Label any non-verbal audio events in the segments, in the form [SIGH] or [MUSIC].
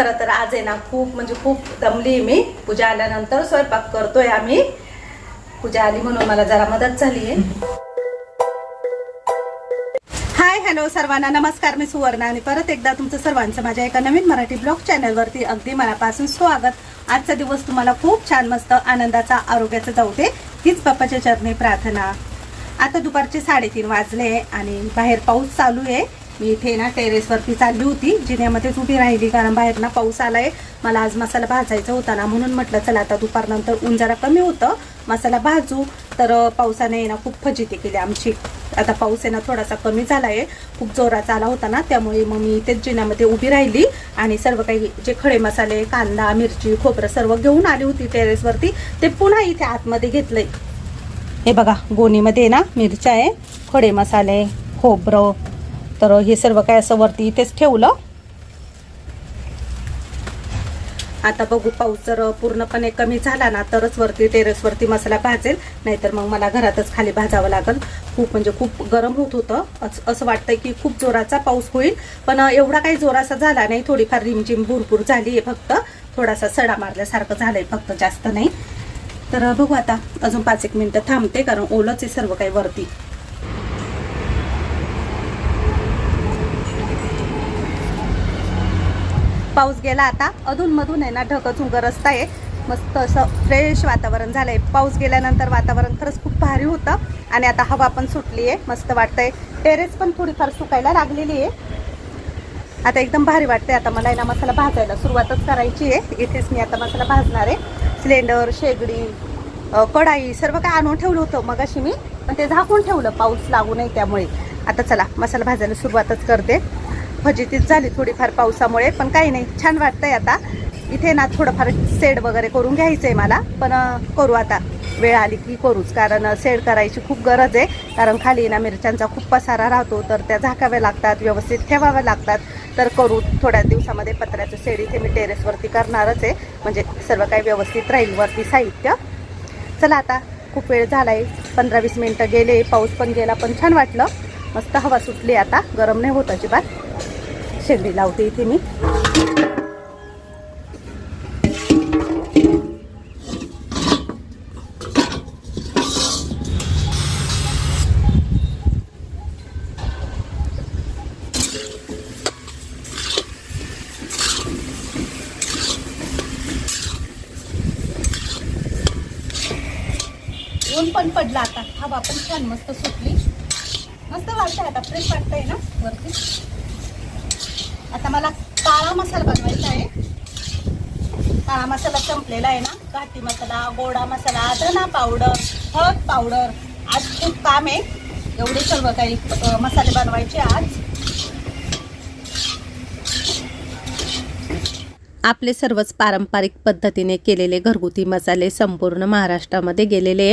खरं तर आज आहे ना खूप म्हणजे खूप दमली मी. पूजा आल्यानंतर स्वयंपाक करतोय आम्ही. पूजा आली म्हणून मला जरा मदत झाली आहे. हाय हॅलो सर्वांना. नमस्कार मी सुवर्णा आणि परत एकदा तुमचं सर्वांचं माझ्या एका नवीन मराठी ब्लॉग चॅनलवरती अगदी मनापासून स्वागत. आजचा दिवस तुम्हाला खूप छान मस्त आनंदाचा आरोग्याचा जाऊ दे. हीच बाप्पाच्या चरणी प्रार्थना. आता दुपारचे साडेतीन वाजले आणि बाहेर पाऊस चालू आहे. मी इथे ना टेरेसवरती चालली होती जिन्यामध्येच उभी राहिली. कारण बाहेर ना पाऊस आलाय. मला आज मसाला भाजायचा होता ना म्हणून म्हटलं चला आता दुपारनंतर ऊन जरा कमी होतं. मसाला भाजू. तर पावसाने ना खूप फजिती केली आमची. आता पाऊस आहे ना थोडासा कमी झाला आहे खूप जोराचा आला होता ना त्यामुळे मग मी इथेच जिन्यामध्ये उभी राहिली. आणि सर्व काही जे खडे मसाले कांदा मिरची खोबरं सर्व घेऊन आली होती टेरेसवरती ते पुन्हा इथे आतमध्ये घेतलंय. हे बघा गोणीमध्ये ना मिरच्या आहे खडे मसाले खोबरं तर हे सर्व काय असं वरती इथेच ठेवलं. आता बघू पाऊस जर पूर्णपणे कमी झाला ना तरच वरती टेरेसवरती मसाला भाजेल. नाहीतर मग मला घरातच खाली भाजावं लागेल. खूप म्हणजे खूप गरम होत होतं. असं असं वाटतंय की खूप जोराचा पाऊस होईल. पण एवढा काही जोराचा झाला नाही. थोडीफार रिमझिम भरपूर झाली आहे फक्त. थोडासा सडा मारल्यासारखं झालंय फक्त जास्त नाही. तर बघू आता. अजून पाच एक मिनटं थांबते कारण ओलंच आहे सर्व काही वरती. पाऊस गेला आता. अधूनमधून आहे ना ढकचुंग रस्ता आहे मस्त असं फ्रेश वातावरण झालंय. पाऊस गेल्यानंतर वातावरण खरंच खूप भारी होतं. आणि आता हवा पण सुटली आहे मस्त वाटतंय. टेरेस पण थोडीफार सुकायला लागलेली आहे आता एकदम भारी वाटते आता मला आहे ना मसाला भाजायला सुरुवातच करायची आहे इथेच मी आता मसाला भाजणार. आहे सिलेंडर शेगडी कढाई सर्व काय आणून ठेवलं होतं मग अशी मी. पण ते झाकून ठेवलं. पाऊस लागू नये त्यामुळे. आता चला मसाला भाजायला सुरुवातच करते. फजितीच झाली थोडीफार पावसामुळे पण काही नाही छान वाटतंय आता. इथे ना थोडंफार सेड वगैरे करून घ्यायचं आहे मला पण करू आता. वेळ आली की करूच कारण सेड करायची खूप गरज आहे. कारण खाली ना मिरच्यांचा खूप पसारा राहतो तर त्या झाकाव्या लागतात व्यवस्थित ठेवाव्या लागतात. तर करू थोड्या दिवसामध्ये पत्र्याचं सेड इथे मी टेरेसवरती करणारच आहे. म्हणजे सर्व काही व्यवस्थित राहील वरती साहित्य. चला आता खूप वेळ झालाय पंधरा वीस मिनटं गेले पाऊस पण गेला पण छान वाटलं. मस्त हवा सुटली आता गरम नाही होत अजिबात. शेगडी लावते इथे मी. ऊन पण पडलं आता. हवा पण छान मस्त सुटली. मस्त वाटतंय आता. फ्रेश वाटतंय ना? वरती? आता मला काळा मसाला बनवायचा आहे. काळा मसाला संपलेला आहे ना. घाटी मसाला गोडा मसाला धना पावडर हळद पावडर आज खूप काम आहे. एवढे सर्व काही मसाले बनवायचे आज. आपले सर्वच पारंपरिक पद्धतीने केलेले घरगुती मसाले संपूर्ण महाराष्ट्रामध्ये गेलेले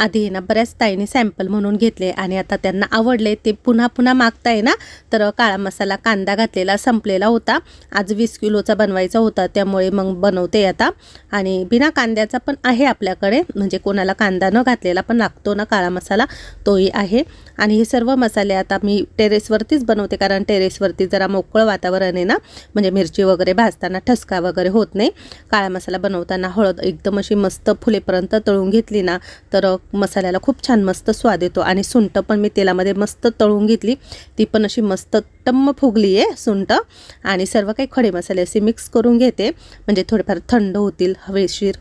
आधी ना बऱ्याच ताईने सॅम्पल म्हणून घेतले आणि आता त्यांना आवडले. ते पुन्हा पुन्हा मागताय ना तर काळा मसाला कांदा घातलेला संपलेला होता. आज वीस किलोचा बनवायचा होता त्यामुळे मग बनवते आता. आणि बिना कांद्याचा पण आहे आपल्याकडे म्हणजे कोणाला कांदा न घातलेला पण लागतो ना काळा मसाला तोही आहे. आणि हे सर्व मसाले आता मी टेरेसवरतीच बनवते कारण टेरेसवरती जरा मोकळं वातावरण आहे ना म्हणजे मिरची वगैरे भाजताना ठसका वगैरे होत नाही. काळा मसाला बनवताना हळद एकदम अशी मस्त फुलेपर्यंत तळून घेतली ना तर मसाल्याला खूप छान मस्त स्वाद येतो आणि सुंठ पण मी तेलामध्ये मस्त तळून घेतली. ती पण अशी मस्त टम्म फुगली आहे सुंठ आणि सर्व काही खडे मसाले असे मिक्स करून घेते. म्हणजे थोडेफार थंड होतील हवेशीर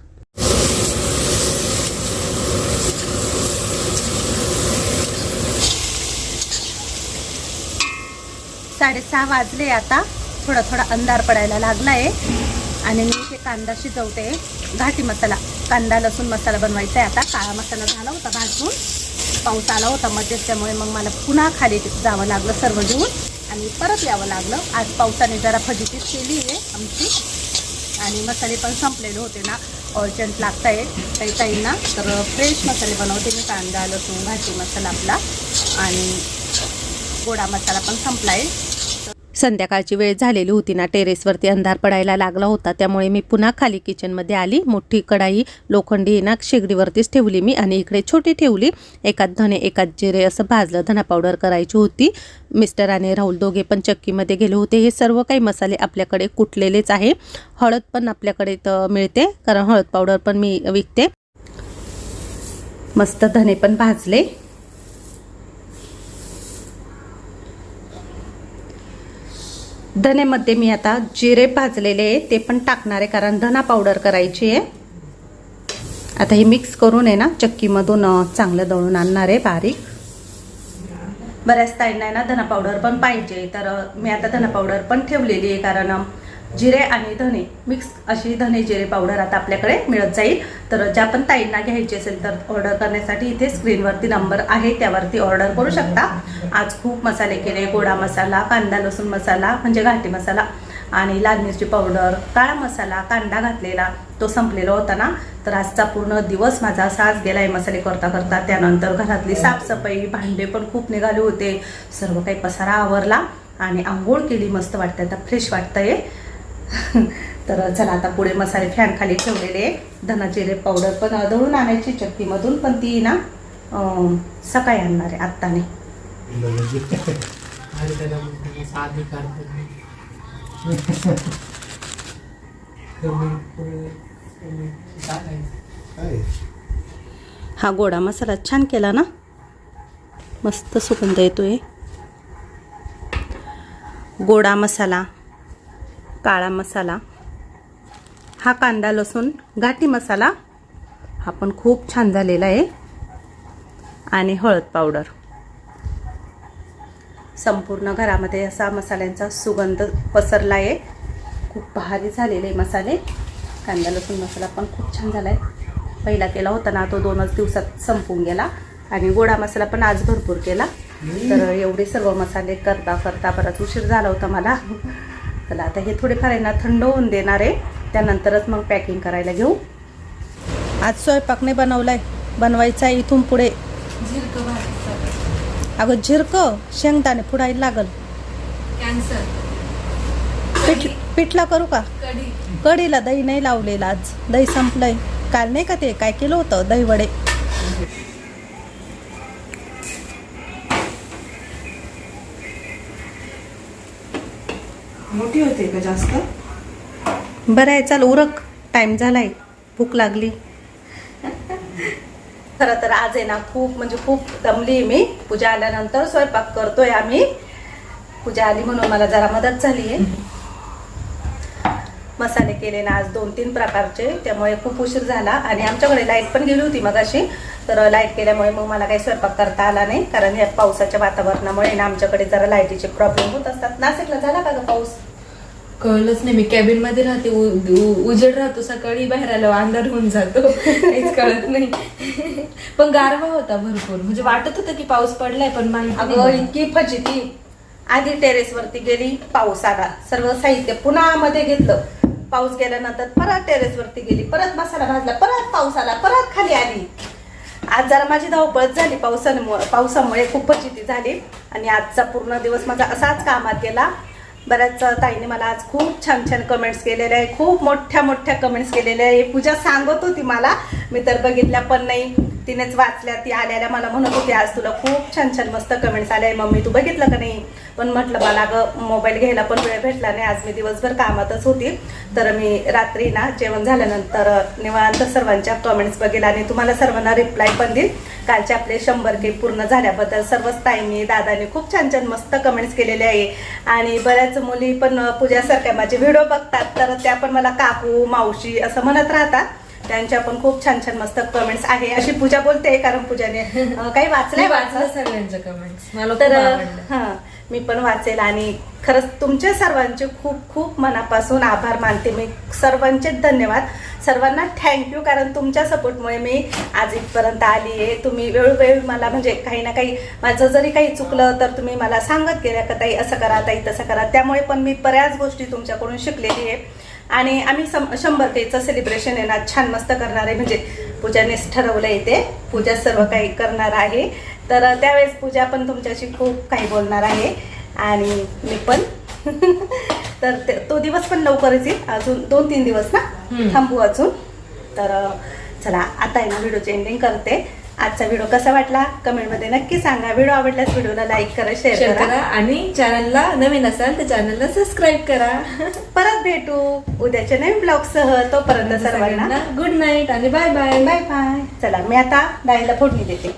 साडेसहा वाजले आता. थोडा थोडा अंधार पडायला लागला आहे आणि मी इथे कांदा शिजवते. घाटी मसाला. कांदा लसूण मसाला बनवायचा आहे आता. काळा मसाला झाला होता भाजून. पाऊस आला होता मध्येच त्यामुळे मग मला पुन्हा खाली जावं लागलं सर्व घेऊन. आणि परत यावं लागलं. आज पावसाने जरा फजितीच केली आहे आमची. आणि मसाले पण संपलेले होते ना. अर्जंट लागत आहे काही काहींना तर फ्रेश मसाले बनवते मी. कांदा लसूण घाटी मसाला आपला. आणि गोडा मसाला पण संपला आहे संध्याकाळची वेळ झालेली होती ना टेरेसवरती अंधार पडायला लागला होता. त्यामुळे मी पुन्हा खाली किचनमध्ये आली. मोठी कढाई लोखंडी ना शेगडीवरतीच ठेवली मी आणि इकडे छोटी ठेवली. एकात धने एकात जिरे असं भाजलं. धना पावडर करायची होती. मिस्टर आणि राहुल दोघे पण चक्कीमध्ये गेले होते. हे सर्व काही मसाले आपल्याकडे कुटलेलेच आहे. हळद पण आपल्याकडे तर मिळते कारण हळद पावडर पण मी विकते. मस्त धने पण भाजले. धनेमध्ये मी आता जिरे भाजलेले आहे ते पण टाकणार आहे कारण धना पावडर करायची आहे. आता हे मिक्स करून आहे ना चक्कीमधून चांगलं दळून आणणार आहे बारीक. बऱ्याच ताईंना आहे ना धना पावडर पण पाहिजे तर मी आता धना पावडर पण ठेवलेली आहे कारण जिरे आणि धने. मिक्स अशी धने जिरे पावडर आता आपल्याकडे मिळत जाईल. तर ज्या पण ताईंना घ्यायची असेल तर ऑर्डर करण्यासाठी इथे स्क्रीनवरती नंबर आहे त्यावरती ऑर्डर करू शकता. आज खूप मसाले केले गोडा मसाला कांदा लसूण मसाला म्हणजे घाटी मसाला आणि लाल मिरची पावडर काळा मसाला कांदा घातलेला तो संपलेला होता ना. तर आजचा पूर्ण दिवस माझा असाच गेला आहे मसाले करता करता. त्यानंतर घरातली साफसफाई भांडे पण खूप निघाले होते. सर्व काही पसारा आवरला आणि आंघोळ केली मस्त वाटतं आता फ्रेश वाटतं आहे [LAUGHS] तर चला आता पुढे मसाले फॅन खाली ठेवलेले आहे. धना जिरे पावडर पण दळून आणायची चक्कीमधून पण ती ना सकाळी आणणार आहे आत्ताने. हा गोडा मसाला छान केला ना. मस्त सुगंध येतोय. गोडा मसाला. काळा मसाला हा कांदा लसूण घाटी मसाला हा पण खूप छान झालेला आहे. आणि हळद पावडर. संपूर्ण घरामध्ये असा मसाल्यांचा सुगंध पसरला आहे खूप भारी झालेले आहे मसाले. कांदा लसूण मसाला पण खूप छान झाला आहे पहिला केला होता ना तो दोनच दिवसात संपून गेला. आणि गोडा मसाला पण आज भरपूर केला. तर एवढे सर्व मसाले करता करता बराच उशीर झाला होता मला. तर आता हे थोडेफार आहे ना थंड होऊन देणार आहे. त्यानंतरच मग पॅकिंग करायला घेऊ. आज स्वयंपाक नाही बनवलाय. बनवायचा आहे इथून पुढे. अगं झिरकं शेंगदाणे फुडायला लागल. कॅन्सर पिठ पिठला करू का? कढी. कढीला दही नाही लावलेलं आज. दही संपलंय. काल नाही का ते? काय केलं होतं? दही वडे मोठी होते का जास्त? बरं आहे चाल उरक. टाइम झालाय. भूक लागली. खरं तर आज आहे ना खूप म्हणजे खूप दमली मी. पूजा आल्यानंतर स्वयंपाक करतोय आम्ही. पूजा आली म्हणून मला जरा मदत झाली आहे. मसाले केले ना आज दोन तीन प्रकारचे. त्यामुळे खूप उशीर झाला. आणि आमच्याकडे लाइट पण गेली होती मगाशी. तर लाइट गेल्यामुळे मग मला काही स्वयंपाक करता आला नाही. कारण या पावसाच्या वातावरणामुळे ना आमच्याकडे जरा लाईटीचे प्रॉब्लेम होत असतात. नाशिकला झाला का ग पाऊस? कळलंच नाही. मी कॅबिनमध्ये राहते उजेड राहतो सकाळी बाहेर आलो अंधार होऊन जातो. काहीच कळत नाही. पण गारवा होता भरपूर. म्हणजे वाटत होतं की पाऊस पडलाय पण माहिती अगं. इतकी फजिती आधी टेरेस वरती गेली पाऊस आला. सर्व साहित्य पुन्हा मध्ये घेतलं. पाऊस गेल्यानंतर परत टेरेस वरती गेली परत मसाला भाजला परत पाऊस आला परत खाली आली. आज जरा माझी धावपळच झाली. पावसामुळे पावसामुळे खूप फजिती झाली. आणि आजचा पूर्ण दिवस माझा असाच कामात गेला. बऱ्याच ताईने मला आज खूप छान छान कमेंट्स केलेल्या आहे खूप मोठ्या मोठ्या कमेंट्स केलेल्या आहे पूजा सांगत होती मला. मी तर बघितल्या पण नाही. तिनेच वाचल्या ती आल्याला मला म्हणत होती आज तुला खूप छान छान मस्त कमेंट्स आल्या मम्मी तू बघितलं का नाही? पण म्हटलं मला अगं मोबाईल घ्यायला पण वेळ भेटला नाही. आज मी दिवसभर कामातच होती. तर मी रात्री ना जेवण झाल्यानंतर निवांत सर्वांच्या कमेंट्स बघेल आणि तुम्हाला सर्वांना रिप्लाय पण देईल. कालचे आपले शंभर के पूर्ण झाल्याबद्दल सर्वच ताईंनी दादानी खूप छान छान मस्त कमेंट्स केलेले आहे. आणि बऱ्याच मुली पण पूजासारख्या माझे व्हिडिओ बघतात तर त्या पण मला काकू मावशी असं म्हणत राहतात. त्यांच्या पण खूप छान छान मस्त कमेंट्स आहे. अशी पूजा बोलते कारण पूजाने काही वाचलंय वाचलं सगळ्यांच्या कमेंट्स मला तर हां. मी पण वाचेल आणि खरंच तुमच्या सर्वांचे खूप खूप मनापासून आभार मानते. मी सर्वांचे धन्यवाद. सर्वांना थँक्यू कारण तुमच्या सपोर्टमुळे मी आज इथपर्यंत आली आहे. तुम्ही वेळोवेळी मला म्हणजे काही ना काही माझं जरी काही चुकलं तर तुम्ही मला सांगत गेल्या का ताई असं करा ताई तसं करा. त्यामुळे पण मी बऱ्याच गोष्टी तुमच्याकडून शिकलेली आहे. आणि आम्ही सम शंभर केचं सेलिब्रेशन आहे ना छान मस्त करणार आहे. म्हणजे पूजानेच ठरवलं आहे ते. पूजा सर्व काही करणार आहे. तर त्यावेळेस पूजा पण तुमच्याशी खूप काही बोलणार आहे. आणि मी पण. [LAUGHS] तर ते- दिवस पण लवकरच येईल. अजून दोन तीन दिवस ना. थांबू अजून. तर चला आता आहे ना व्हिडिओची एंडिंग करते. आजचा व्हिडिओ कसा वाटला? कमेंटमध्ये नक्की सांगा. व्हिडिओ आवडल्यास व्हिडिओला लाईक करा शेअर करा. आणि चॅनलला नवीन असाल तर चॅनलला सबस्क्राईब करा. [LAUGHS] परत भेटू उद्याच्या नवीन ब्लॉग सह. तोपर्यंत सर्वांना गुड नाईट आणि बाय बाय बाय बाय चला मी आता डाळीला फोडणी देते.